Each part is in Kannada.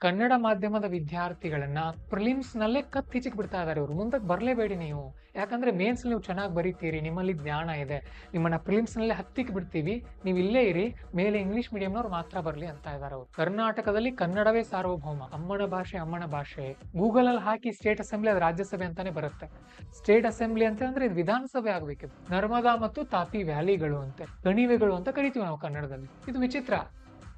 ಕನ್ನಡ ಮಾಧ್ಯಮದ ವಿದ್ಯಾರ್ಥಿಗಳನ್ನ ಪ್ರಿಲಿಮ್ಸ್ ನಲ್ಲೇ ಕತ್ತಿಚಿಕ್ ಬಿಡ್ತಾ ಇದಾರೆ ಇವರು ಮುಂದಕ್ಕೆ ಬರಲೇಬೇಡಿ ನೀವು. ಯಾಕಂದ್ರೆ ಮೇನ್ಸ್ ನೀವು ಚೆನ್ನಾಗಿ ಬರೀತೀರಿ, ನಿಮ್ಮಲ್ಲಿ ಜ್ಞಾನ ಇದೆ. ನಿಮ್ಮನ್ನ ಪ್ರಿಲಿಮ್ಸ್ ನಲ್ಲೇ ಹತ್ತಿಕ್ ಬಿಡ್ತೀವಿ. ನೀವು ಇಲ್ಲೇ ಇರಿ, ಮೇಲೆ ಇಂಗ್ಲಿಷ್ ಮೀಡಿಯಂನವ್ರು ಮಾತ್ರ ಬರಲಿ ಅಂತ ಇದಾರೆ ಅವರು. ಕರ್ನಾಟಕದಲ್ಲಿ ಕನ್ನಡವೇ ಸಾರ್ವಭೌಮ. ಅಮ್ಮನ ಭಾಷೆ ಅಮ್ಮನ ಭಾಷೆ. ಗೂಗಲ್ ಅಲ್ಲಿ ಹಾಕಿ ಸ್ಟೇಟ್ ಅಸೆಂಬ್ಲಿ ಅದು ರಾಜ್ಯಸಭೆ ಅಂತಾನೆ ಬರುತ್ತೆ. ಸ್ಟೇಟ್ ಅಸೆಂಬ್ಲಿ ಅಂತ ಅಂದ್ರೆ ಇದು ವಿಧಾನಸಭೆ ಆಗ್ಬೇಕಿತ್ತು. ನರ್ಮದಾ ಮತ್ತು ತಾಪಿ ವ್ಯಾಲಿಗಳು ಅಂತೆ. ಕಣಿವೆಗಳು ಅಂತ ಕರಿತೀವಿ ನಾವು ಕನ್ನಡದಲ್ಲಿ. ಇದು ವಿಚಿತ್ರ.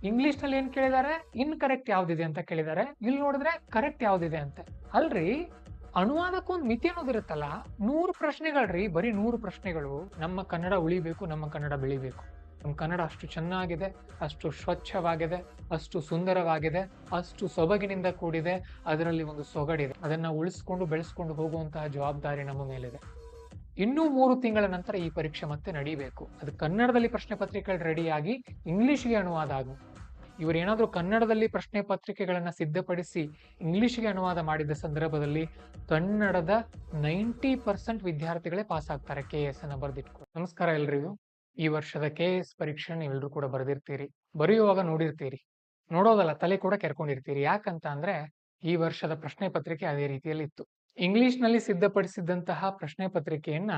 ಇಂಗ್ಲಿಷ್ನಲ್ಲಿ ಏನ್ ಕೇಳಿದಾರೆ? ಇನ್ ಕರೆಕ್ಟ್ ಯಾವ್ದಿದೆ ಅಂತ ಕೇಳಿದಾರೆ. ಇಲ್ಲಿ ನೋಡಿದ್ರೆ ಕರೆಕ್ಟ್ ಯಾವ್ದಿದೆ ಅಂತ. ಅಲ್ರಿ, ಅನುವಾದಕ್ಕೊಂದು ಮಿತಿ ಅನ್ನೋದಿರುತ್ತಲ್ಲ ನೂರು ಪ್ರಶ್ನೆಗಳ್ರಿ, ಬರೀ ನೂರು ಪ್ರಶ್ನೆಗಳು, ನಮ್ಮ ಕನ್ನಡ ಉಳಿಬೇಕು, ನಮ್ಮ ಕನ್ನಡ ಬೆಳಿಬೇಕು. ನಮ್ಮ ಕನ್ನಡ ಅಷ್ಟು ಚೆನ್ನಾಗಿದೆ, ಅಷ್ಟು ಸ್ವಚ್ಛವಾಗಿದೆ, ಅಷ್ಟು ಸುಂದರವಾಗಿದೆ, ಅಷ್ಟು ಸೊಬಗಿನಿಂದ ಕೂಡಿದೆ, ಅದರಲ್ಲಿ ಒಂದು ಸೊಗಡಿದೆ. ಅದನ್ನ ಉಳಿಸ್ಕೊಂಡು ಬೆಳೆಸ್ಕೊಂಡು ಹೋಗುವಂತಹ ಜವಾಬ್ದಾರಿ ನಮ್ಮ ಮೇಲಿದೆ. ಇನ್ನೂ ಮೂರು ತಿಂಗಳ ನಂತರ ಈ ಪರೀಕ್ಷೆ ಮತ್ತೆ ನಡೀಬೇಕು. ಅದು ಕನ್ನಡದಲ್ಲಿ ಪ್ರಶ್ನೆ ಪತ್ರಿಕೆಗಳು ರೆಡಿಯಾಗಿ ಇಂಗ್ಲಿಷ್ಗೆ ಅನುವಾದ ಆಗು ಇವರು ಏನಾದರೂ ಕನ್ನಡದಲ್ಲಿ ಪ್ರಶ್ನೆ ಪತ್ರಿಕೆಗಳನ್ನು ಸಿದ್ಧಪಡಿಸಿ ಇಂಗ್ಲಿಷ್ಗೆ ಅನುವಾದ ಮಾಡಿದ ಸಂದರ್ಭದಲ್ಲಿ ಕನ್ನಡದ ನೈಂಟಿ ಪರ್ಸೆಂಟ್ ವಿದ್ಯಾರ್ಥಿಗಳೇ ಪಾಸ್ ಆಗ್ತಾರೆ ಕೆ ಎಸ್ ಅನ್ನು ಬರೆದಿಟ್ಕೊಂಡು. ನಮಸ್ಕಾರ ಎಲ್ರಿಗೂ. ಈ ವರ್ಷದ ಕೆ ಎಸ್ ಪರೀಕ್ಷೆ ನೀವೆಲ್ಲರೂ ಕೂಡ ಬರೆದಿರ್ತೀರಿ. ಬರೆಯುವಾಗ ನೋಡಿರ್ತೀರಿ. ನೋಡೋದಲ್ಲ, ತಲೆ ಕೂಡ ಕೆರ್ಕೊಂಡಿರ್ತೀರಿ. ಯಾಕಂತ ಅಂದ್ರೆ ಈ ವರ್ಷದ ಪ್ರಶ್ನೆ ಪತ್ರಿಕೆ ಅದೇ ರೀತಿಯಲ್ಲಿ ಇತ್ತು ಇಂಗ್ಲಿಷ್ನಲ್ಲಿ ಸಿದ್ಧಪಡಿಸಿದಂತಹ ಪ್ರಶ್ನೆ ಪತ್ರಿಕೆಯನ್ನ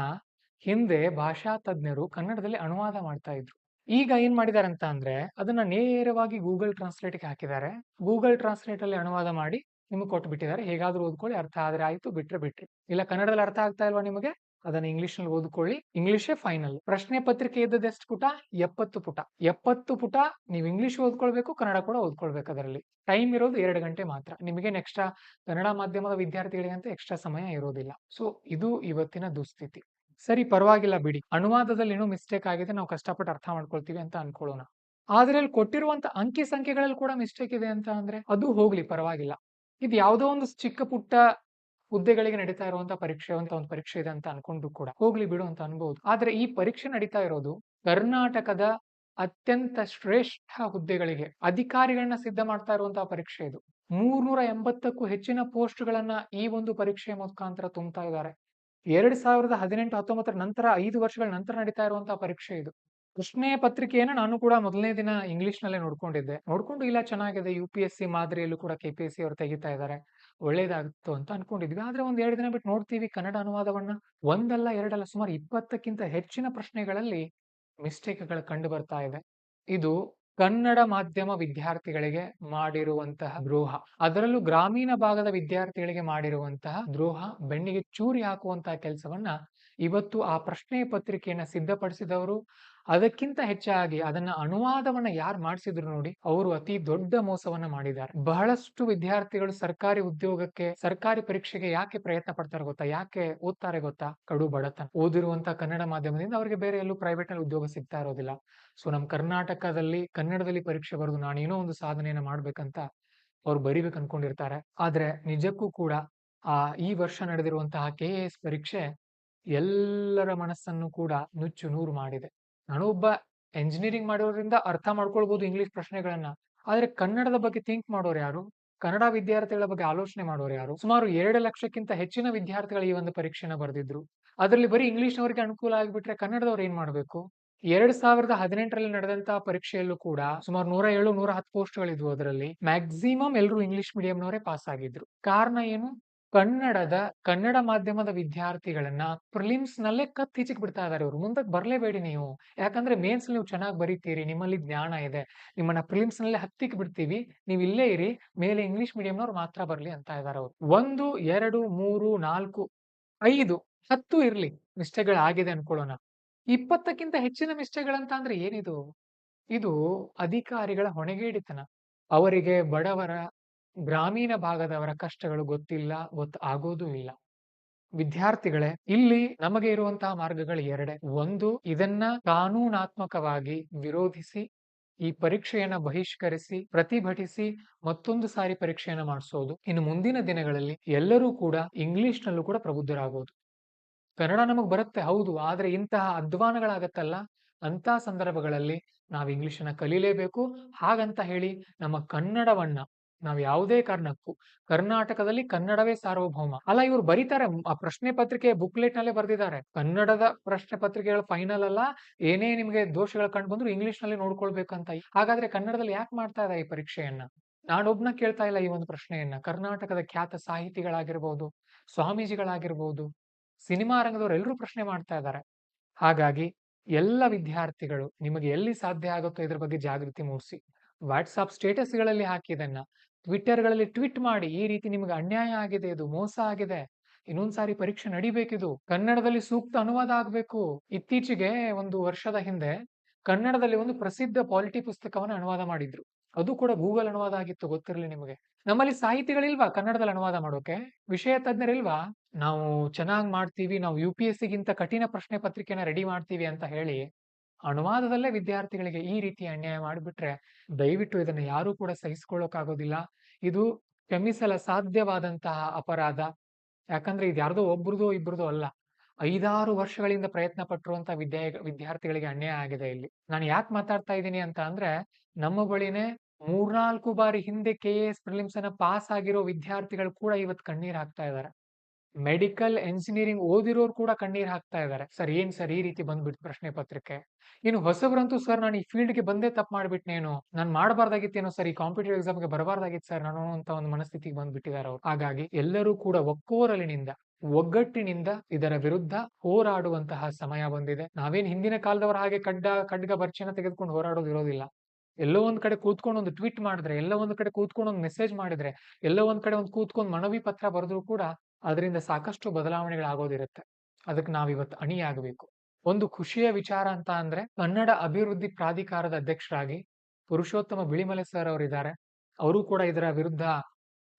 ಹಿಂದೆ ಭಾಷಾ ತಜ್ಞರು ಕನ್ನಡದಲ್ಲಿ ಅನುವಾದ ಮಾಡ್ತಾ ಇದ್ರು. ಈಗ ಏನ್ ಮಾಡಿದ್ದಾರೆ ಅಂತ ಅಂದ್ರೆ, ಅದನ್ನ ನೇರವಾಗಿ ಗೂಗಲ್ ಟ್ರಾನ್ಸ್ಲೇಟ್ಗೆ ಹಾಕಿದ್ದಾರೆ. ಗೂಗಲ್ ಟ್ರಾನ್ಸ್ಲೇಟ್ ಅಲ್ಲಿ ಅನುವಾದ ಮಾಡಿ ನಿಮಗೆ ಕೊಟ್ಟು ಬಿಟ್ಟಿದ್ದಾರೆ ಹೇಗಾದ್ರೂ ಓದ್ಕೊಳ್ಳಿ, ಅರ್ಥ ಆದ್ರೆ ಆಯ್ತು, ಬಿಟ್ರೆ ಬಿಟ್ರಿ. ಇಲ್ಲ, ಕನ್ನಡದಲ್ಲಿ ಅರ್ಥ ಆಗ್ತಾ ಇಲ್ವಾ ನಿಮಗೆ? ಅದನ್ನ ಇಂಗ್ಲಿಷ್ನಲ್ಲಿ ಓದ್ಕೊಳ್ಳಿ ಇಂಗ್ಲಿಷೇ ಫೈನಲ್ ಪ್ರಶ್ನೆ ಪತ್ರಿಕೆ ಇದ್ದದ್ದು ಎಷ್ಟು ಪುಟ? ಎಪ್ಪತ್ತು ಪುಟ. ಎಪ್ಪತ್ತು ಪುಟ ನೀವು ಇಂಗ್ಲಿಷ್ ಓದ್ಕೊಳ್ಬೇಕು, ಕನ್ನಡ ಕೂಡ ಓದ್ಕೊಳ್ಬೇಕು ಅದರಲ್ಲಿ. ಟೈಮ್ ಇರೋದು ಎರಡು ಗಂಟೆ ಮಾತ್ರ. ನಿಮಗೆ ಎಕ್ಸ್ಟ್ರಾ ಕನ್ನಡ ಮಾಧ್ಯಮದ ವಿದ್ಯಾರ್ಥಿಗಳಿಗೆ ಅಂತ ಎಕ್ಸ್ಟ್ರಾ ಸಮಯ ಇರೋದಿಲ್ಲ. ಸೊ ಇದು ಇವತ್ತಿನ ದುಸ್ಥಿತಿ. ಸರಿ, ಪರವಾಗಿಲ್ಲ ಬಿಡಿ. ಅನುವಾದದಲ್ಲಿ ಏನೋ ಮಿಸ್ಟೇಕ್ ಆಗಿದೆ, ನಾವು ಕಷ್ಟಪಟ್ಟು ಅರ್ಥ ಮಾಡ್ಕೊಳ್ತೀವಿ ಅಂತ ಅನ್ಕೊಳ್ಳೋಣ. ಆದ್ರೆ ಅಲ್ಲಿ ಕೊಟ್ಟಿರುವಂತ ಅಂಕಿ ಸಂಖ್ಯೆಗಳಲ್ಲಿ ಕೂಡ ಮಿಸ್ಟೇಕ್ ಇದೆ ಅಂತ ಅಂದ್ರೆ ಅದು ಹೋಗ್ಲಿ, ಪರವಾಗಿಲ್ಲ. ಇದು ಯಾವುದೋ ಒಂದು ಚಿಕ್ಕ ಪುಟ್ಟ ಹುದ್ದೆಗಳಿಗೆ ನಡೀತಾ ಇರುವಂತ ಪರೀಕ್ಷೆ, ಅಂತ ಒಂದು ಪರೀಕ್ಷೆ ಇದೆ ಅಂತ ಅನ್ಕೊಂಡು ಕೂಡ. ಹೋಗ್ಲಿ ಬಿಡು ಅಂತ ಅನ್ಬಹುದು ಆದ್ರೆ ಈ ಪರೀಕ್ಷೆ ನಡೀತಾ ಇರೋದು ಕರ್ನಾಟಕದ ಅತ್ಯಂತ ಶ್ರೇಷ್ಠ ಹುದ್ದೆಗಳಿಗೆ, ಅಧಿಕಾರಿಗಳನ್ನ ಸಿದ್ಧ ಮಾಡ್ತಾ ಇರುವಂತಹ ಪರೀಕ್ಷೆ ಇದು. ಮೂರ್ನೂರ ಎಂಬತ್ತಕ್ಕೂ ಹೆಚ್ಚಿನ ಪೋಸ್ಟ್ ಗಳನ್ನ ಈ ಒಂದು ಪರೀಕ್ಷೆಯ ಮುಖಾಂತರ ತುಂಬ್ತಾ ಇದ್ದಾರೆ. ಎರಡ್ ಸಾವಿರದ ಹದಿನೆಂಟು ಹತ್ತೊಂಬತ್ತರ ನಂತರ ಐದು ವರ್ಷಗಳ ನಂತರ ನಡೀತಾ ಇರುವಂತಹ ಪರೀಕ್ಷೆ ಇದು. ಪ್ರಶ್ನೆ ಪತ್ರಿಕೆಯನ್ನು ನಾನು ಕೂಡ ಮೊದಲನೇ ದಿನ ಇಂಗ್ಲಿಷ್ ನಲ್ಲೇ ನೋಡ್ಕೊಂಡಿದ್ದೆ. ನೋಡ್ಕೊಂಡು ಇಲ್ಲ ಚೆನ್ನಾಗಿದೆ ಯು ಪಿ ಎಸ್ ಸಿ ಮಾದರಿಯಲ್ಲೂ ಕೂಡ ಕೆ ಪಿ ಎಸ್ ಸಿ ಅವರು ತೆಗಿತಾ ಇದ್ದಾರೆ ಒಳ್ಳೇದಾಗ್ತು ಅಂತ ಅನ್ಕೊಂಡಿದ್ವಿ. ಆದ್ರೆ ಒಂದ್ ಎರಡು ದಿನ ಬಿಟ್ಟು ನೋಡ್ತೀವಿ ಕನ್ನಡ ಅನುವಾದವನ್ನ. ಒಂದಲ್ಲ, ಎರಡಲ್ಲ, ಸುಮಾರು ಇಪ್ಪತ್ತಕ್ಕಿಂತ ಹೆಚ್ಚಿನ ಪ್ರಶ್ನೆಗಳಲ್ಲಿ ಮಿಸ್ಟೇಕ್ಗಳು ಕಂಡು ಬರ್ತಾ ಇದೆ. ಇದು ಕನ್ನಡ ಮಾಧ್ಯಮ ವಿದ್ಯಾರ್ಥಿಗಳಿಗೆ ಮಾಡಿರುವಂತಹ ದ್ರೋಹ. ಅದರಲ್ಲೂ ಗ್ರಾಮೀಣ ಭಾಗದ ವಿದ್ಯಾರ್ಥಿಗಳಿಗೆ ಮಾಡಿರುವಂತಹ ದ್ರೋಹ, ಬೆಣ್ಣಿಗೆ ಚೂರಿ ಹಾಕುವಂತಹ ಕೆಲಸವನ್ನ ಇವತ್ತು ಆ ಪ್ರಶ್ನೆ ಪತ್ರಿಕೆಯನ್ನ ಸಿದ್ಧಪಡಿಸಿದವರು ಅದಕ್ಕಿಂತ ಹೆಚ್ಚಾಗಿ ಅದನ್ನ ಅನುವಾದವನ್ನ ಯಾರು ಮಾಡಿಸಿದ್ರು ನೋಡಿ, ಅವರು ಅತಿ ದೊಡ್ಡ ಮೋಸವನ್ನ ಮಾಡಿದ್ದಾರೆ. ಬಹಳಷ್ಟು ವಿದ್ಯಾರ್ಥಿಗಳು ಸರ್ಕಾರಿ ಉದ್ಯೋಗಕ್ಕೆ, ಸರ್ಕಾರಿ ಪರೀಕ್ಷೆಗೆ ಯಾಕೆ ಪ್ರಯತ್ನ ಪಡ್ತಾರೆ ಗೊತ್ತಾ? ಯಾಕೆ ಓದ್ತಾರೆ ಗೊತ್ತಾ? ಕಡು ಬಡತನ. ಓದಿರುವಂತ ಕನ್ನಡ ಮಾಧ್ಯಮದಿಂದ ಅವರಿಗೆ ಬೇರೆ ಎಲ್ಲೂ ಪ್ರೈವೇಟ್ನಲ್ಲಿ ಉದ್ಯೋಗ ಸಿಗ್ತಾ ಇರೋದಿಲ್ಲ. ಸೊ ನಮ್ ಕರ್ನಾಟಕದಲ್ಲಿ, ಕನ್ನಡದಲ್ಲಿ ಪರೀಕ್ಷೆ ಬರೆದು ನಾನು ಏನೋ ಒಂದು ಸಾಧನೆಯನ್ನ ಮಾಡ್ಬೇಕಂತ ಅವ್ರು ಬರಿಬೇಕು ಅನ್ಕೊಂಡಿರ್ತಾರೆ. ಆದ್ರೆ ನಿಜಕ್ಕೂ ಕೂಡ ಆ ಈ ವರ್ಷ ನಡೆದಿರುವಂತಹ ಕೆ ಎಸ್ ಪರೀಕ್ಷೆ ಎಲ್ಲರ ಮನಸ್ಸನ್ನು ಕೂಡ ನುಚ್ಚು ನೂರು ಮಾಡಿದೆ. ನಾನು ಒಬ್ಬ ಎಂಜಿನಿಯರಿಂಗ್ ಮಾಡೋದ್ರಿಂದ ಅರ್ಥ ಮಾಡ್ಕೊಳ್ಬಹುದು ಇಂಗ್ಲಿಷ್ ಪ್ರಶ್ನೆಗಳನ್ನ. ಆದ್ರೆ ಕನ್ನಡದ ಬಗ್ಗೆ ಥಿಂಕ್ ಮಾಡೋರು ಯಾರು? ಕನ್ನಡ ವಿದ್ಯಾರ್ಥಿಗಳ ಬಗ್ಗೆ ಆಲೋಚನೆ ಮಾಡೋರು ಯಾರು? ಸುಮಾರು ಎರಡು ಲಕ್ಷಕ್ಕಿಂತ ಹೆಚ್ಚಿನ ವಿದ್ಯಾರ್ಥಿಗಳು ಈ ಒಂದು ಪರೀಕ್ಷೆನ ಬರೆದಿದ್ರು. ಅದರಲ್ಲಿ ಬರೀ ಇಂಗ್ಲಿಷ್ನವರಿಗೆ ಅನುಕೂಲ ಆಗಿಬಿಟ್ರೆ ಕನ್ನಡದವ್ರು ಏನ್ ಮಾಡ್ಬೇಕು? ಎರಡ್ ಸಾವಿರದ ಹದಿನೆಂಟರಲ್ಲಿ ನಡೆದಂತಹ ಪರೀಕ್ಷೆಯಲ್ಲೂ ಕೂಡ ಸುಮಾರು ನೂರ ಏಳು, ನೂರ ಹತ್ತು ಪೋಸ್ಟ್ಗಳಿದ್ವು ಅದರಲ್ಲಿ. ಮ್ಯಾಕ್ಸಿಮಮ್ ಎಲ್ಲರೂ ಇಂಗ್ಲಿಷ್ ಮೀಡಿಯಂನವರೇ ಪಾಸ್ ಆಗಿದ್ರು. ಕಾರಣ ಏನು? ಕನ್ನಡದ, ಕನ್ನಡ ಮಾಧ್ಯಮದ ವಿದ್ಯಾರ್ಥಿಗಳನ್ನ ಪ್ರಿಲಿಮ್ಸ್ ನಲ್ಲೇ ಕತ್ತಿಚಿಕ್ ಬಿಡ್ತಾ ಇದಾರೆ ಇವ್ರು. ಮುಂದಕ್ಕೆ ಬರಲೇಬೇಡಿ ನೀವು. ಯಾಕಂದ್ರೆ ಮೇನ್ಸ್ ನೀವು ಚೆನ್ನಾಗಿ ಬರೀತೀರಿ, ನಿಮ್ಮಲ್ಲಿ ಜ್ಞಾನ ಇದೆ. ನಿಮ್ಮನ್ನ ಪ್ರಿಲಿಮ್ಸ್ ನಲ್ಲೇ ಹತ್ತಿಕ್ ಬಿಡ್ತೀವಿ. ನೀವು ಇಲ್ಲೇ ಇರಿ. ಮೇಲೆ ಇಂಗ್ಲಿಷ್ ಮೀಡಿಯಂನವ್ರು ಮಾತ್ರ ಬರ್ಲಿ ಅಂತ ಇದಾರೆ ಅವರು. ಒಂದು, ಎರಡು, ಮೂರು, ನಾಲ್ಕು, ಐದು, ಹತ್ತು ಇರ್ಲಿ ಮಿಸ್ಟೇಕ್ಗಳಾಗಿದೆ ಅನ್ಕೊಳ್ಳೋಣ. ಇಪ್ಪತ್ತಕ್ಕಿಂತ ಹೆಚ್ಚಿನ ಮಿಸ್ಟೇಕ್ಗಳಂತ ಅಂದ್ರೆ ಏನಿದು? ಇದು ಅಧಿಕಾರಿಗಳ ಹೊಣೆಗೇಡಿತನ. ಅವರಿಗೆ ಬಡವರ ಗ್ರಾಮೀಣ ಭಾಗದವರ ಕಷ್ಟಗಳು ಗೊತ್ತಿಲ್ಲ ಗೊತ್ತ ಆಗೋದೂ ಇಲ್ಲ. ವಿದ್ಯಾರ್ಥಿಗಳೇ, ಇಲ್ಲಿ ನಮಗೆ ಇರುವಂತಹ ಮಾರ್ಗಗಳು ಎರಡೇ. ಒಂದು, ಇದನ್ನ ಕಾನೂನಾತ್ಮಕವಾಗಿ ವಿರೋಧಿಸಿ, ಈ ಪರೀಕ್ಷೆಯನ್ನ ಬಹಿಷ್ಕರಿಸಿ, ಪ್ರತಿಭಟಿಸಿ, ಮತ್ತೊಂದು ಸಾರಿ ಪರೀಕ್ಷೆಯನ್ನ ಮಾಡಿಸೋದು. ಇನ್ನು ಮುಂದಿನ ದಿನಗಳಲ್ಲಿ ಎಲ್ಲರೂ ಕೂಡ ಇಂಗ್ಲಿಷ್ ನಲ್ಲೂ ಕೂಡ ಪ್ರಬುದ್ಧರಾಗೋದು. ಕನ್ನಡ ನಮಗ್ ಬರುತ್ತೆ, ಹೌದು, ಆದ್ರೆ ಇಂತಹ ಅಧ್ವಾನಗಳಾಗತ್ತಲ್ಲ? ಅಂತ ಸಂದರ್ಭಗಳಲ್ಲಿ ನಾವು ಇಂಗ್ಲಿಷನ್ನ ಕಲಿಲೇಬೇಕು. ಹಾಗಂತ ಹೇಳಿ ನಮ್ಮ ಕನ್ನಡವನ್ನ ನಾವು ಯಾವುದೇ ಕಾರಣಕ್ಕೂ ಕರ್ನಾಟಕದಲ್ಲಿ ಕನ್ನಡವೇ ಸಾರ್ವಭೌಮ. ಅಲ್ಲ, ಇವ್ರು ಬರೀತಾರೆ. ಆ ಪ್ರಶ್ನೆ ಪತ್ರಿಕೆ ಬುಕ್ಲೆಟ್ ನಲ್ಲೇ ಬರೆದಿದ್ದಾರೆ. ಕನ್ನಡದ ಪ್ರಶ್ನೆ ಪತ್ರಿಕೆಗಳು ಫೈನಲ್ ಅಲ್ಲ, ಏನೇ ನಿಮಗೆ ದೋಷಗಳು ಕಂಡು ಬಂದ್ರು ಇಂಗ್ಲಿಷ್ನಲ್ಲಿ ನೋಡ್ಕೊಳ್ಬೇಕಂತ. ಹಾಗಾದ್ರೆ ಕನ್ನಡದಲ್ಲಿ ಯಾಕೆ ಮಾಡ್ತಾ ಇದೆ ಈ ಪರೀಕ್ಷೆಯನ್ನ? ನಾನೊಬ್ನ ಕೇಳ್ತಾ ಇಲ್ಲ ಈ ಒಂದು ಪ್ರಶ್ನೆಯನ್ನ. ಕರ್ನಾಟಕದ ಖ್ಯಾತ ಸಾಹಿತಿಗಳಾಗಿರ್ಬೋದು, ಸ್ವಾಮೀಜಿಗಳಾಗಿರ್ಬೋದು, ಸಿನಿಮಾ ರಂಗದವರು ಎಲ್ಲರೂ ಪ್ರಶ್ನೆ ಮಾಡ್ತಾ ಇದ್ದಾರೆ. ಹಾಗಾಗಿ ಎಲ್ಲ ವಿದ್ಯಾರ್ಥಿಗಳು ನಿಮಗೆ ಎಲ್ಲಿ ಸಾಧ್ಯ ಆಗುತ್ತೋ ಇದ್ರ ಬಗ್ಗೆ ಜಾಗೃತಿ ಮೂಡಿಸಿ. ವಾಟ್ಸಾಪ್ ಸ್ಟೇಟಸ್ಗಳಲ್ಲಿ ಹಾಕಿ ಇದನ್ನ. ಟ್ವಿಟ್ಟರ್ಗಳಲ್ಲಿ ಟ್ವೀಟ್ ಮಾಡಿ, ಈ ರೀತಿ ನಿಮಗೆ ಅನ್ಯಾಯ ಆಗಿದೆ, ಇದು ಮೋಸ ಆಗಿದೆ ಇನ್ನೊಂದ್ಸಾರಿ ಪರೀಕ್ಷೆ ನಡಿಬೇಕಿದು ಕನ್ನಡದಲ್ಲಿ ಸೂಕ್ತ ಅನುವಾದ ಆಗ್ಬೇಕು. ಇತ್ತೀಚೆಗೆ ಒಂದು ವರ್ಷದ ಹಿಂದೆ ಕನ್ನಡದಲ್ಲಿ ಒಂದು ಪ್ರಸಿದ್ಧ ಪಾಲಿಟಿ ಪುಸ್ತಕವನ್ನ ಅನುವಾದ ಮಾಡಿದ್ರು. ಅದು ಕೂಡ ಗೂಗಲ್ ಅನುವಾದ ಆಗಿತ್ತು, ಗೊತ್ತಿರಲಿ ನಿಮಗೆ. ನಮ್ಮಲ್ಲಿ ಸಾಹಿತಿಗಳಿಲ್ವಾ ಕನ್ನಡದಲ್ಲಿ ಅನುವಾದ ಮಾಡೋಕೆ? ವಿಷಯ ತಜ್ಞರಿಲ್ವಾ ನಾವು ಚೆನ್ನಾಗಿ ಮಾಡ್ತೀವಿ, ನಾವು ಯು ಪಿ ಎಸ್ ಸಿಗಿಂತ ಕಠಿಣ ಪ್ರಶ್ನೆ ಪತ್ರಿಕೆನ ರೆಡಿ ಮಾಡ್ತೀವಿ ಅಂತ ಹೇಳಿ ಅನುವಾದದಲ್ಲೇ ವಿದ್ಯಾರ್ಥಿಗಳಿಗೆ ಈ ರೀತಿ ಅನ್ಯಾಯ ಮಾಡಿಬಿಟ್ರೆ ದಯವಿಟ್ಟು ಇದನ್ನ ಯಾರೂ ಕೂಡ ಸಹಿಸ್ಕೊಳ್ಳೋಕಾಗೋದಿಲ್ಲ. ಇದು ಕ್ಷಮಿಸಲ ಸಾಧ್ಯವಾದಂತಹ ಅಪರಾಧ. ಯಾಕಂದ್ರೆ ಇದು ಯಾರ್ದೋ ಒಬ್ರದೋ ಇಬ್ರದೋ ಅಲ್ಲ. ಐದಾರು ವರ್ಷಗಳಿಂದ ಪ್ರಯತ್ನ ಪಟ್ಟಿರುವಂತ ವಿದ್ಯಾ, ವಿದ್ಯಾರ್ಥಿಗಳಿಗೆ ಅನ್ಯಾಯ ಆಗಿದೆ ಇಲ್ಲಿ. ನಾನು ಯಾಕೆ ಮಾತಾಡ್ತಾ ಇದ್ದೀನಿ ಅಂತ ಅಂದ್ರೆ, ನಮ್ಮ ಬಳಿನೇ ಮೂರ್ನಾಲ್ಕು ಬಾರಿ ಹಿಂದೆ ಕೆ ಎ ಎಸ್ ಪ್ರಿಲಿಮ್ಸ್ ಅನ್ನ ಪಾಸ್ ಆಗಿರೋ ವಿದ್ಯಾರ್ಥಿಗಳು ಕೂಡ ಇವತ್ತು ಕಣ್ಣೀರ್ ಹಾಕ್ತಾ ಇದ್ದಾರೆ. ಮೆಡಿಕಲ್ ಎಂಜಿನಿಯರಿಂಗ್ ಓದಿರೋರು ಕೂಡ ಕಣ್ಣೀರ್ ಹಾಕ್ತಾ ಇದ್ದಾರೆ ಸರ್, ಏನ್ ಸರ್ ಈ ರೀತಿ ಬಂದ್ಬಿಟ್ಟು ಪ್ರಶ್ನೆ ಪತ್ರಿಕೆ? ಇನ್ನು ಹೊಸಬ್ರಂತೂ ಸರ್, ನಾನು ಈ ಫೀಲ್ಡ್ಗೆ ಬಂದೇ ತಪ್ಪು ಮಾಡ್ಬಿಟ್ನೇನು? ನಾನು ಮಾಡಬಾರ್ದಾಗಿತ್ತೇನೋ ಸರ್? ಈ ಕಾಂಪಿಟೇಟಿವ್ ಎಕ್ಸಾಮ್ಗೆ ಬರಬಾರ್ದಾಗಿತ್ತು ಸರ್? ನಾನು ಅಂತ ಒಂದು ಮನಸ್ಥಿತಿಗೆ ಬಂದ್ಬಿಟ್ಟಿದ್ದಾರೆ ಅವ್ರು. ಹಾಗಾಗಿ ಎಲ್ಲರೂ ಕೂಡ ಒಕ್ಕೋರಲಿನಿಂದ, ಒಗ್ಗಟ್ಟಿನಿಂದ ಇದರ ವಿರುದ್ಧ ಹೋರಾಡುವಂತಹ ಸಮಯ ಬಂದಿದೆ. ನಾವೇನ್ ಹಿಂದಿನ ಕಾಲದವರ ಹಾಗೆ ಕಡ್ಡ ಕಡ್ಗ ಬರ್ಚಿನ ತೆಗೆದುಕೊಂಡು ಹೋರಾಡೋದು ಇರೋದಿಲ್ಲ. ಎಲ್ಲೋ ಒಂದ್ ಕಡೆ ಕೂತ್ಕೊಂಡು ಒಂದು ಟ್ವೀಟ್ ಮಾಡಿದ್ರೆ, ಎಲ್ಲೋ ಒಂದ್ ಕಡೆ ಕೂತ್ಕೊಂಡು ಒಂದು ಮೆಸೇಜ್ ಮಾಡಿದ್ರೆ, ಎಲ್ಲೋ ಒಂದ್ ಕಡೆ ಒಂದು ಕೂತ್ಕೊಂಡು ಮನವಿ ಪತ್ರ ಬರೆದ್ರು ಕೂಡ ಅದರಿಂದ ಸಾಕಷ್ಟು ಬದಲಾವಣೆಗಳಾಗೋದಿರುತ್ತೆ. ಅದಕ್ಕೆ ನಾವಿವತ್ತು ಅಣಿಯಾಗಬೇಕು. ಒಂದು ಖುಷಿಯ ವಿಚಾರ ಅಂತ ಅಂದ್ರೆ ಕನ್ನಡ ಅಭಿವೃದ್ಧಿ ಪ್ರಾಧಿಕಾರದ ಅಧ್ಯಕ್ಷರಾಗಿ ಪುರುಷೋತ್ತಮ ಬಿಳಿಮಲೆ ಸರ್ ಅವರಿದ್ದಾರೆ. ಅವರು ಕೂಡ ಇದರ ವಿರುದ್ಧ,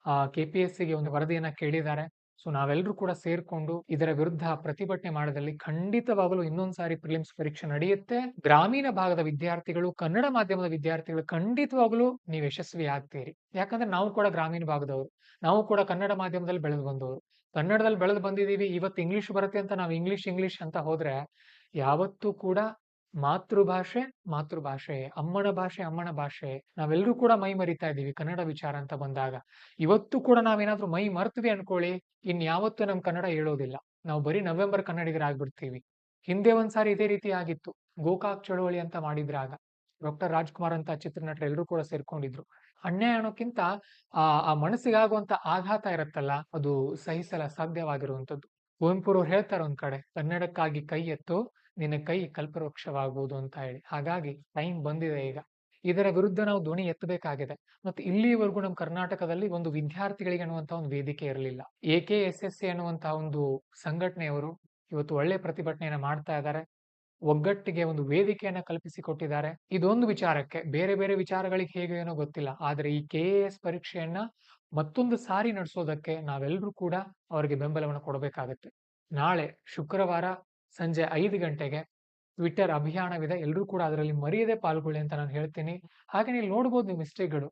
ಆ ಕೆಪಿಎಸ್ಸಿಗೆ ಒಂದು ವರದಿಯನ್ನ ಕೇಳಿದ್ದಾರೆ. ಸೊ ನಾವೆಲ್ಲರೂ ಕೂಡ ಸೇರ್ಕೊಂಡು ಇದರ ವಿರುದ್ಧ ಪ್ರತಿಭಟನೆ ಮಾಡೋದಲ್ಲಿ ಖಂಡಿತವಾಗಲೂ ಇನ್ನೊಂದು ಸಾರಿ ಪ್ರಿಲಿಮ್ಸ್ ಪರೀಕ್ಷೆ ನಡೆಯುತ್ತೆ. ಗ್ರಾಮೀಣ ಭಾಗದ ವಿದ್ಯಾರ್ಥಿಗಳು, ಕನ್ನಡ ಮಾಧ್ಯಮದ ವಿದ್ಯಾರ್ಥಿಗಳು ಖಂಡಿತವಾಗ್ಲೂ ನೀವು ಯಶಸ್ವಿ ಆಗ್ತೀರಿ. ಯಾಕಂದ್ರೆ ನಾವು ಕೂಡ ಗ್ರಾಮೀಣ ಭಾಗದವರು. ನಾವು ಕೂಡ ಕನ್ನಡ ಮಾಧ್ಯಮದಲ್ಲಿ ಬೆಳೆದು ಬಂದವರು. ಕನ್ನಡದಲ್ಲಿ ಬೆಳೆದು ಬಂದಿದ್ದೀವಿ, ಇವತ್ತು ಇಂಗ್ಲಿಷ್ ಬರುತ್ತೆ ಅಂತ ನಾವು ಇಂಗ್ಲಿಷ್ ಇಂಗ್ಲಿಷ್ ಅಂತ ಹೋದ್ರೆ ಯಾವತ್ತೂ ಕೂಡ ಮಾತೃಭಾಷೆ ಮಾತೃಭಾಷೆ, ಅಮ್ಮನ ಭಾಷೆ ಅಮ್ಮನ ಭಾಷೆ. ನಾವೆಲ್ಲರೂ ಕೂಡ ಮೈ ಮರಿತಾ ಇದ್ದೀವಿ ಕನ್ನಡ ವಿಚಾರ ಅಂತ ಬಂದಾಗ. ಇವತ್ತು ಕೂಡ ನಾವೇನಾದ್ರೂ ಮೈ ಮರ್ತ್ವಿ ಅನ್ಕೊಳ್ಳಿ, ಇನ್ಯಾವತ್ತೂ ನಮ್ ಕನ್ನಡ ಹೇಳೋದಿಲ್ಲ. ನಾವು ಬರೀ ನವೆಂಬರ್ ಕನ್ನಡಿಗರಾಗ್ಬಿಡ್ತೀವಿ. ಹಿಂದೆ ಒಂದ್ಸಾರಿ ಇದೇ ರೀತಿ ಆಗಿತ್ತು. ಗೋಕಾಕ್ ಚಳುವಳಿ ಅಂತ ಮಾಡಿದ್ರಾಗ, ಡಾಕ್ಟರ್ ರಾಜ್ಕುಮಾರ್ ಅಂತ ಚಿತ್ರನಟರು ಎಲ್ಲರೂ ಕೂಡ ಸೇರ್ಕೊಂಡಿದ್ರು. ಅನ್ಯಾಯ ಅನ್ನೋಕ್ಕಿಂತ ಆ ಆ ಮನಸ್ಸಿಗಾಗುವಂತ ಆಘಾತ ಇರುತ್ತಲ್ಲ, ಅದು ಸಹಿಸಲ ಸಾಧ್ಯವಾಗಿರುವಂತದ್ದು ಕುವೆಂಪುರವ್ರು ಹೇಳ್ತಾರೆ ಒಂದ್ ಕಡೆ, ಕನ್ನಡಕ್ಕಾಗಿ ಕೈ ಎತ್ತು ನಿನ್ನ ಕೈ ಕಲ್ಪವೃಕ್ಷವಾಗುವುದು ಅಂತ ಹೇಳಿ. ಹಾಗಾಗಿ ಟೈಮ್ ಬಂದಿದೆ ಈಗ. ಇದರ ವಿರುದ್ಧ ನಾವು ಧ್ವನಿ ಎತ್ತಬೇಕಾಗಿದೆ. ಮತ್ತೆ ಇಲ್ಲಿವರೆಗೂ ನಮ್ಮ ಕರ್ನಾಟಕದಲ್ಲಿ ಒಂದು ವಿದ್ಯಾರ್ಥಿಗಳಿಗೆ ಅನ್ನುವಂತಹ ಒಂದು ವೇದಿಕೆ ಇರಲಿಲ್ಲ. A K S S C ಅನ್ನುವಂತಹ ಒಂದು ಸಂಘಟನೆಯವರು ಇವತ್ತು ಒಳ್ಳೆ ಪ್ರತಿಭಟನೆಯನ್ನ ಮಾಡ್ತಾ ಇದ್ದಾರೆ. ಒಗ್ಗಟ್ಟಿಗೆ ಒಂದು ವೇದಿಕೆಯನ್ನ ಕಲ್ಪಿಸಿಕೊಟ್ಟಿದ್ದಾರೆ. ಇದೊಂದು ವಿಚಾರಕ್ಕೆ ಬೇರೆ ಬೇರೆ ವಿಚಾರಗಳಿಗೆ ಹೇಗೆ ಏನೋ ಗೊತ್ತಿಲ್ಲ. ಆದ್ರೆ ಈ ಕೆ ಎ ಎಸ್ ಪರೀಕ್ಷೆಯನ್ನ ಮತ್ತೊಂದು ಸಾರಿ ನಡೆಸೋದಕ್ಕೆ ನಾವೆಲ್ಲರೂ ಕೂಡ ಅವರಿಗೆ ಬೆಂಬಲವನ್ನು ಕೊಡಬೇಕಾಗತ್ತೆ. ನಾಳೆ ಶುಕ್ರವಾರ ಸಂಜೆ ಐದು ಗಂಟೆಗೆ ಟ್ವಿಟ್ಟರ್ ಅಭಿಯಾನವಿದೆ. ಎಲ್ಲರೂ ಕೂಡ ಅದರಲ್ಲಿ ಮರೆಯದೆ ಪಾಲ್ಗೊಳ್ಳಿ ಅಂತ ನಾನು ಹೇಳ್ತೀನಿ. ಹಾಗೆ ನೀವು ನೋಡ್ಬೋದು ಮಿಸ್ಟೇಕ್ಗಳು.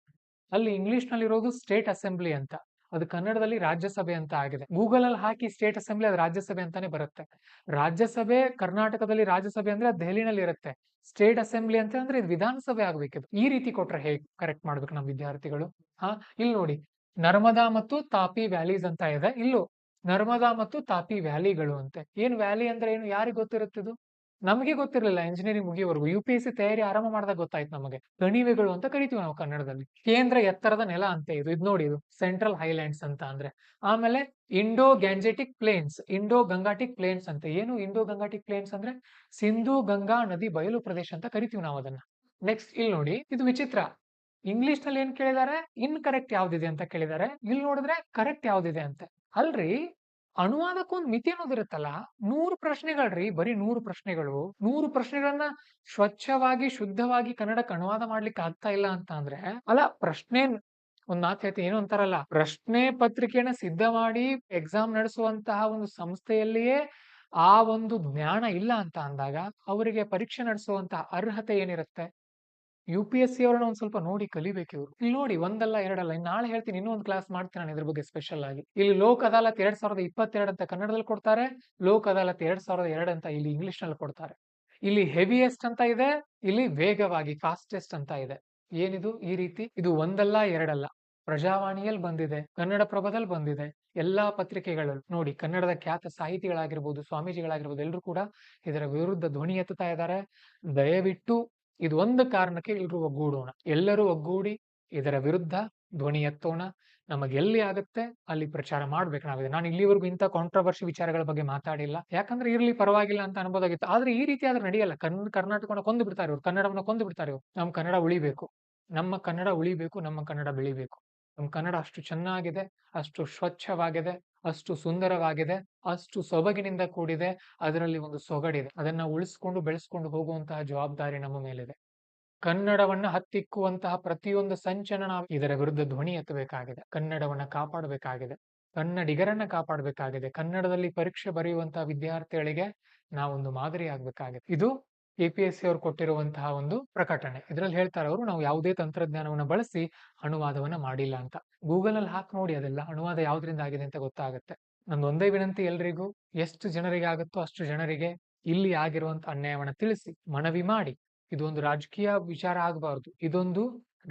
ಅಲ್ಲಿ ಇಂಗ್ಲಿಷ್ನಲ್ಲಿ ಇರೋದು ಸ್ಟೇಟ್ ಅಸೆಂಬ್ಲಿ ಅಂತ. ಅದು ಕನ್ನಡದಲ್ಲಿ ರಾಜ್ಯಸಭೆ ಅಂತ ಆಗಿದೆ. ಗೂಗಲ್ ಅಲ್ಲಿ ಹಾಕಿ ಸ್ಟೇಟ್ ಅಸೆಂಬ್ಲಿ ಅದು ರಾಜ್ಯಸಭೆ ಅಂತಾನೆ ಬರುತ್ತೆ. ರಾಜ್ಯಸಭೆ ಕರ್ನಾಟಕದಲ್ಲಿ ರಾಜ್ಯಸಭೆ ಅಂದ್ರೆ ದೆಹಲಿನಲ್ಲಿ ಇರುತ್ತೆ. ಸ್ಟೇಟ್ ಅಸೆಂಬ್ಲಿ ಅಂತ ಅಂದ್ರೆ ಇದು ವಿಧಾನಸಭೆ ಆಗ್ಬೇಕಿದು. ಈ ರೀತಿ ಕೊಟ್ರೆ ಹೇಗೆ ಕರೆಕ್ಟ್ ಮಾಡ್ಬೇಕು ನಮ್ಮ ವಿದ್ಯಾರ್ಥಿಗಳು? ಹಾ, ಇಲ್ಲಿ ನೋಡಿ. ನರ್ಮದಾ ಮತ್ತು ತಾಪಿ ವ್ಯಾಲೀಸ್ ಅಂತ ಇದೆ. ಇಲ್ಲೂ ನರ್ಮದಾ ಮತ್ತು ತಾಪಿ ವ್ಯಾಲಿಗಳು ಅಂತೆ. ಏನ್ ವ್ಯಾಲಿ ಅಂದ್ರೆ ಏನು? ಯಾರಿಗೆ ಗೊತ್ತಿರುತ್ತಿದು ನಮಗೆ ಗೊತ್ತಿರಲಿಲ್ಲ ಇಂಜಿನಿಯರಿಂಗ್ ಮುಗಿಯುವವರೆಗೂ ಯು ಪಿ ಎಸ್ ಸಿ ತಯಾರಿ ಆರಂಭ ಮಾಡಿದಾಗ ಗೊತ್ತಾಯ್ತು ನಮಗೆ. ಕಣಿವೆಗಳು ಅಂತ ಕರಿತೀವಿ ನಾವು ಕನ್ನಡದಲ್ಲಿ. ಕೇಂದ್ರ ಎತ್ತರದ ನೆಲ ಅಂತ ಇದು. ಇದು ನೋಡಿ ಇದು. ಸೆಂಟ್ರಲ್ ಹೈಲ್ಯಾಂಡ್ಸ್ ಅಂತ ಅಂದ್ರೆ. ಆಮೇಲೆ Indo Gangetic plains Indo Gangetic plains ಅಂತ. ಏನು ಇಂಡೋ ಗಂಗಾಟಿಕ್ ಪ್ಲೇನ್ಸ್ ಅಂದ್ರೆ? ಸಿಂಧು ಗಂಗಾ ನದಿ ಬಯಲು ಪ್ರದೇಶ ಅಂತ ಕರಿತೀವಿ ನಾವು ಅದನ್ನ. ನೆಕ್ಸ್ಟ್ ಇಲ್ಲಿ ನೋಡಿ, ಇದು ವಿಚಿತ್ರ. ಇಂಗ್ಲಿಷ್ನಲ್ಲಿ ಏನ್ ಕೇಳಿದ್ದಾರೆ ಇನ್ ಕರೆಕ್ಟ್ ಯಾವ್ದಿದೆ ಅಂತ ಕೇಳಿದ್ದಾರೆ ಇಲ್ಲಿ ನೋಡಿದ್ರೆ ಕರೆಕ್ಟ್ ಯಾವ್ದಿದೆ ಅಂತೆ. ಅಲ್ರಿ? ಅನುವಾದಕ್ಕೊಂದು ಮಿತಿ ಅನ್ನೋದಿರುತ್ತಲ್ಲ ನೂರು ಪ್ರಶ್ನೆಗಳ್ರಿ, ಬರೀ ನೂರು ಪ್ರಶ್ನೆಗಳು. ನೂರು ಪ್ರಶ್ನೆಗಳನ್ನ ಸ್ವಚ್ಛವಾಗಿ, ಶುದ್ಧವಾಗಿ ಕನ್ನಡಕ್ಕೆ ಅನುವಾದ ಮಾಡ್ಲಿಕ್ಕೆ ಆಗ್ತಾ ಇಲ್ಲ ಅಂತ ಅಂದ್ರೆ ಅಲ್ಲ ಪ್ರಶ್ನೆ ಒಂದ್ ಮಾತು ಹೇಳ್ತೀನಿ, ಏನು ಅಂತಾರಲ್ಲ, ಪ್ರಶ್ನೆ ಪತ್ರಿಕೆಯನ್ನ ಸಿದ್ಧ ಮಾಡಿ ಎಕ್ಸಾಮ್ ನಡೆಸುವಂತಹ ಒಂದು ಸಂಸ್ಥೆಯಲ್ಲಿಯೇ ಆ ಒಂದು ಜ್ಞಾನ ಇಲ್ಲ ಅಂತ ಅಂದಾಗ, ಅವರಿಗೆ ಪರೀಕ್ಷೆ ನಡೆಸುವಂತಹ ಅರ್ಹತೆ ಏನಿರುತ್ತೆ? ಯು ಪಿ ಎಸ್ ಸಿ ಅವ್ರನ್ನ ಒಂದ್ ಸ್ವಲ್ಪ ನೋಡಿ ಕಲಿಬೇಕು ಇವ್ರು. ಇಲ್ಲಿ ನೋಡಿ ಒಂದಲ್ಲ ಎರಡಲ್ಲ ನಾಳೆ ಹೇಳ್ತೀನಿ ಇನ್ನೂ ಒಂದು ಕ್ಲಾಸ್ ಮಾಡ್ತೀನಿ ನಾನು ಇದ್ರ ಬಗ್ಗೆ ಸ್ಪೆಷಲ್ ಆಗಿ. ಇಲ್ಲಿ ಲೋಕ್ ಅದಾಲತ್ ಎರಡ್ ಸಾವಿರದ ಇಪ್ಪತ್ತೆರಡು ಅಂತ ಕನ್ನಡದಲ್ಲಿ ಕೊಡ್ತಾರೆ, ಲೋಕ್ ಅದಾಲತ್ ಎರಡ್ ಸಾವಿರದ ಎರಡು ಅಂತ ಇಲ್ಲಿ ಇಂಗ್ಲಿಷ್ನಲ್ಲಿ ಕೊಡ್ತಾರೆ. ಇಲ್ಲಿ ಹೆವಿಯೆಸ್ಟ್ ಅಂತ ಇದೆ, ಇಲ್ಲಿ ವೇಗವಾಗಿ ಫಾಸ್ಟೆಸ್ಟ್ ಅಂತ ಇದೆ. ಏನಿದು? ಈ ರೀತಿ. ಇದು ಒಂದಲ್ಲ ಎರಡಲ್ಲ. ಪ್ರಜಾವಾಣಿಯಲ್ಲಿ ಬಂದಿದೆ, ಕನ್ನಡ ಪ್ರಭದಲ್ಲಿ ಬಂದಿದೆ, ಎಲ್ಲಾ ಪತ್ರಿಕೆಗಳಲ್ಲಿ. ನೋಡಿ, ಕನ್ನಡದ ಖ್ಯಾತ ಸಾಹಿತಿಗಳಾಗಿರ್ಬೋದು, ಸ್ವಾಮೀಜಿಗಳಾಗಿರ್ಬೋದು ಎಲ್ಲರೂ ಕೂಡ ಇದರ ವಿರುದ್ಧ ಧ್ವನಿ ಎತ್ತುತ್ತಾ ಇದ್ದಾರೆ. ದಯವಿಟ್ಟು ಇದು ಒಂದು ಕಾರಣಕ್ಕೆ ಎಲ್ಲರೂ ಒಗ್ಗೂಡೋಣ. ಎಲ್ಲರೂ ಒಗ್ಗೂಡಿ, ಇದರ ವಿರುದ್ಧ ಧ್ವನಿ ಎತ್ತೋಣ. ನಮಗೆ ಎಲ್ಲಿ ಆಗುತ್ತೆ, ಅಲ್ಲಿ ಪ್ರಚಾರ ಮಾಡ್ಬೇಕು ನಾವಿದೆ. ನಾನು ಇಲ್ಲಿವರೆಗೂ ಇಂಥ ಕಾಂಟ್ರವರ್ಸಿ ವಿಚಾರಗಳ ಬಗ್ಗೆ ಮಾತಾಡಿಲ್ಲ. ಯಾಕಂದ್ರೆ ಇರ್ಲಿ ಪರವಾಗಿಲ್ಲ ಅಂತ ಅನ್ಬೋದಾಗಿತ್ತು. ಆದ್ರೆ ಈ ರೀತಿ ಆದ್ರೆ ನಡೆಯಲ್ಲ. ಕನ್, ಕರ್ನಾಟಕವನ್ನ ಕೊಂದು ಬಿಡ್ತಾರೆ ಇವ್ರು. ಕನ್ನಡವನ್ನ ಕೊಂದು ಬಿಡ್ತಾರೆ ಇವ್ರು. ನಮ್ಮ ಕನ್ನಡ ಉಳಿಬೇಕು. ನಮ್ಮ ಕನ್ನಡ ಉಳಿಬೇಕು, ನಮ್ಮ ಕನ್ನಡ ಬೆಳಿಬೇಕು. ನಮ್ಮ ಕನ್ನಡ ಅಷ್ಟು ಚೆನ್ನಾಗಿದೆ, ಅಷ್ಟು ಸ್ವಚ್ಛವಾಗಿದೆ. ಅಷ್ಟು ಸುಂದರವಾಗಿದೆ, ಅಷ್ಟು ಸೊಬಗಿನಿಂದ ಕೂಡಿದೆ, ಅದರಲ್ಲಿ ಒಂದು ಸೊಗಡಿದೆ. ಅದನ್ನ ಉಳಿಸ್ಕೊಂಡು ಬೆಳೆಸ್ಕೊಂಡು ಹೋಗುವಂತಹ ಜವಾಬ್ದಾರಿ ನಮ್ಮ ಮೇಲಿದೆ. ಕನ್ನಡವನ್ನ ಹತ್ತಿಕ್ಕುವಂತಹ ಪ್ರತಿಯೊಂದು ಸಂಚನ ನಾವು ಇದರ ವಿರುದ್ಧ ಧ್ವನಿ ಎತ್ತಬೇಕಾಗಿದೆ. ಕನ್ನಡವನ್ನ ಕಾಪಾಡಬೇಕಾಗಿದೆ. ಕನ್ನಡಿಗರನ್ನ ಕಾಪಾಡಬೇಕಾಗಿದೆ. ಕನ್ನಡದಲ್ಲಿ ಪರೀಕ್ಷೆ ಬರೆಯುವಂತಹ ವಿದ್ಯಾರ್ಥಿಗಳಿಗೆ ನಾವೊಂದು ಮಾದರಿ ಆಗ್ಬೇಕಾಗಿದೆ ಇದು ಎಸ್ ಸಿ ಅವರು ಕೊಟ್ಟಿರುವಂತಹ ಒಂದು ಪ್ರಕಟಣೆ. ಇದರಲ್ಲಿ ಹೇಳ್ತಾರೆ ಅವರು, ನಾವು ಯಾವುದೇ ತಂತ್ರಜ್ಞಾನವನ್ನ ಬಳಸಿ ಅನುವಾದವನ್ನ ಮಾಡಿಲ್ಲ ಅಂತ. ಗೂಗಲ್ ಅಲ್ಲಿ ಹಾಕಿ ನೋಡಿ ಅದೆಲ್ಲ. ಅನುವಾದ ಯಾವ್ದ್ರಿಂದ ಆಗಿದೆ ಅಂತ ಗೊತ್ತಾಗುತ್ತೆ. ನಂದು ಒಂದೇ ವಿನಂತಿ ಎಲ್ರಿಗೂ. ಎಷ್ಟು ಜನರಿಗೆ ಆಗುತ್ತೋ ಅಷ್ಟು ಜನರಿಗೆ ಇಲ್ಲಿ ಆಗಿರುವಂತ ಅನ್ಯಾಯವನ್ನ ತಿಳಿಸಿ, ಮನವಿ ಮಾಡಿ. ಇದೊಂದು ರಾಜಕೀಯ ವಿಚಾರ ಆಗಬಾರದು. ಇದೊಂದು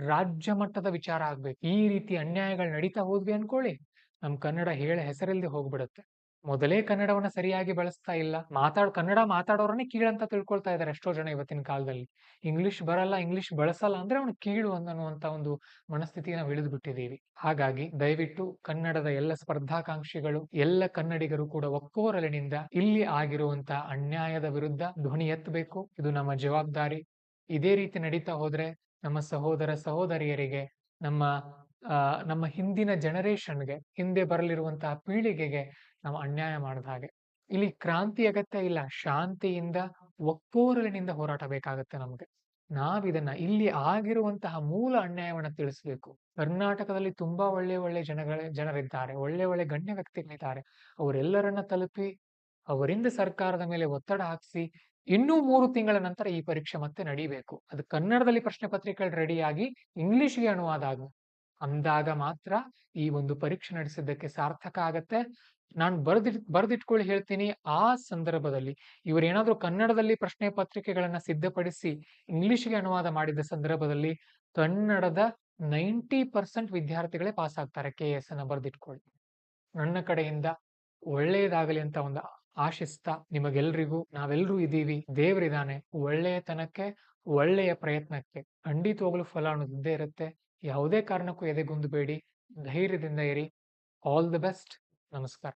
ರಾಜ್ಯ ಮಟ್ಟದ ವಿಚಾರ ಆಗ್ಬೇಕು. ಈ ರೀತಿ ಅನ್ಯಾಯಗಳು ನಡೀತಾ ಹೋದ್ವಿ ಅನ್ಕೊಳ್ಳಿ. ನಮ್ ಕನ್ನಡ ಹೇಳ ಹೆಸರಿಲ್ದೆ ಹೋಗ್ಬಿಡುತ್ತೆ. ಮೊದಲೇ ಕನ್ನಡವನ್ನ ಸರಿಯಾಗಿ ಬಳಸ್ತಾ ಇಲ್ಲ. ಮಾತಾಡ್, ಕನ್ನಡ ಮಾತಾಡೋರನ್ನೇ ಅಂತ ತಿಳ್ಕೊಳ್ತಾ ಇದ್ದಾರೆ ಎಷ್ಟೋ ಜನ ಇವತ್ತಿನ ಕಾಲದಲ್ಲಿ. ಇಂಗ್ಲಿಷ್ ಬರಲ್ಲ ಇಂಗ್ಲಿಷ್ ಬಳಸಲ್ಲ ಅಂದ್ರೆ ಅವನು ಕೀಳು ಅನ್ನುವಂತ ಒಂದು ಮನಸ್ಥಿತಿ ನಾವು ಇಳಿದು ಬಿಟ್ಟಿದ್ದೀವಿ ಹಾಗಾಗಿ ದಯವಿಟ್ಟು ಕನ್ನಡದ ಎಲ್ಲ ಸ್ಪರ್ಧಾಕಾಂಕ್ಷಿಗಳು, ಎಲ್ಲ ಕನ್ನಡಿಗರು ಕೂಡ ಒಕ್ಕೋರಲಿನಿಂದ ಇಲ್ಲಿ ಆಗಿರುವಂತ ಅನ್ಯಾಯದ ವಿರುದ್ಧ ಧ್ವನಿ ಎತ್ತಬೇಕು. ಇದು ನಮ್ಮ ಜವಾಬ್ದಾರಿ. ಇದೇ ರೀತಿ ನಡೀತಾ ಹೋದ್ರೆ ನಮ್ಮ ಸಹೋದರ ಸಹೋದರಿಯರಿಗೆ, ನಮ್ಮ ನಮ್ಮ ಹಿಂದಿನ ಜನರೇಷನ್ಗೆ ಹಿಂದೆ ಬರಲಿರುವಂತಹ ಪೀಳಿಗೆಗೆ ನಾವು ಅನ್ಯಾಯ ಮಾಡಿದ ಹಾಗೆ. ಇಲ್ಲಿ ಕ್ರಾಂತಿ ಅಗತ್ಯ ಇಲ್ಲ. ಶಾಂತಿಯಿಂದ, ಒಕ್ಕೋರಲಿನಿಂದ ಹೋರಾಟ ಬೇಕಾಗತ್ತೆ ನಮಗೆ. ನಾವಿದನ್ನ ಇಲ್ಲಿ ಆಗಿರುವಂತಹ ಮೂಲ ಅನ್ಯಾಯವನ್ನ ತಿಳಿಸ್ಬೇಕು. ಕರ್ನಾಟಕದಲ್ಲಿ ತುಂಬಾ ಒಳ್ಳೆ ಒಳ್ಳೆ ಜನಗಳ, ಜನರಿದ್ದಾರೆ. ಒಳ್ಳೆ ಒಳ್ಳೆ ಗಣ್ಯ ವ್ಯಕ್ತಿಗಳಿದ್ದಾರೆ. ಅವರೆಲ್ಲರನ್ನ ತಲುಪಿ, ಅವರಿಂದ ಸರ್ಕಾರದ ಮೇಲೆ ಒತ್ತಡ ಹಾಕಿಸಿ, ಇನ್ನೂ ಮೂರು ತಿಂಗಳ ನಂತರ ಈ ಪರೀಕ್ಷೆ ಮತ್ತೆ ನಡೀಬೇಕು. ಅದು ಕನ್ನಡದಲ್ಲಿ ಪ್ರಶ್ನೆ ಪತ್ರಿಕೆಗಳು ರೆಡಿಯಾಗಿ ಇಂಗ್ಲಿಷ್ಗೆ ಅನುವಾದ ಆಗ ಅಂದಾಗ ಮಾತ್ರ ಈ ಒಂದು ಪರೀಕ್ಷೆ ನಡೆಸಿದ್ದಕ್ಕೆ ಸಾರ್ಥಕ ಆಗತ್ತೆ. ನಾನು ಬರೆದಿಟ್, ಬರೆದಿಟ್ಕೊಳ್ಳಿ ಹೇಳ್ತೀನಿ ಆ ಸಂದರ್ಭದಲ್ಲಿ. ಇವರೇನಾದ್ರೂ ಕನ್ನಡದಲ್ಲಿ ಪ್ರಶ್ನೆ ಪತ್ರಿಕೆಗಳನ್ನ ಸಿದ್ಧಪಡಿಸಿ ಇಂಗ್ಲಿಷ್ಗೆ ಅನುವಾದ ಮಾಡಿದ ಸಂದರ್ಭದಲ್ಲಿ ಕನ್ನಡದ ನೈಂಟಿ ಪರ್ಸೆಂಟ್ ವಿದ್ಯಾರ್ಥಿಗಳೇ ಪಾಸ್ ಆಗ್ತಾರೆ ಕೆ ಎಸ್ ಅನ್ನ ಬರೆದಿಟ್ಕೊಳ್ಳಿ. ನನ್ನ ಕಡೆಯಿಂದ ಒಳ್ಳೆಯದಾಗಲಿ ಅಂತ ಒಂದು ಆಶಿಸ್ತಾ ನಿಮಗೆಲ್ರಿಗೂ. ನಾವೆಲ್ಲರೂ ಇದ್ದೀವಿ. ದೇವರಿದ್ದಾನೆ ಒಳ್ಳೆಯತನಕ್ಕೆ, ಒಳ್ಳೆಯ ಪ್ರಯತ್ನಕ್ಕೆ. ಖಂಡಿತವಾಗ್ಲೂ ಫಲ ಅನ್ನೋದಿದ್ದೇ ಇರುತ್ತೆ. ಯಾವುದೇ ಕಾರಣಕ್ಕೂ ಎದೆಗುಂದಬೇಡಿ ಧೈರ್ಯದಿಂದ ಇರಿ. All the best. ನಮಸ್ಕಾರ.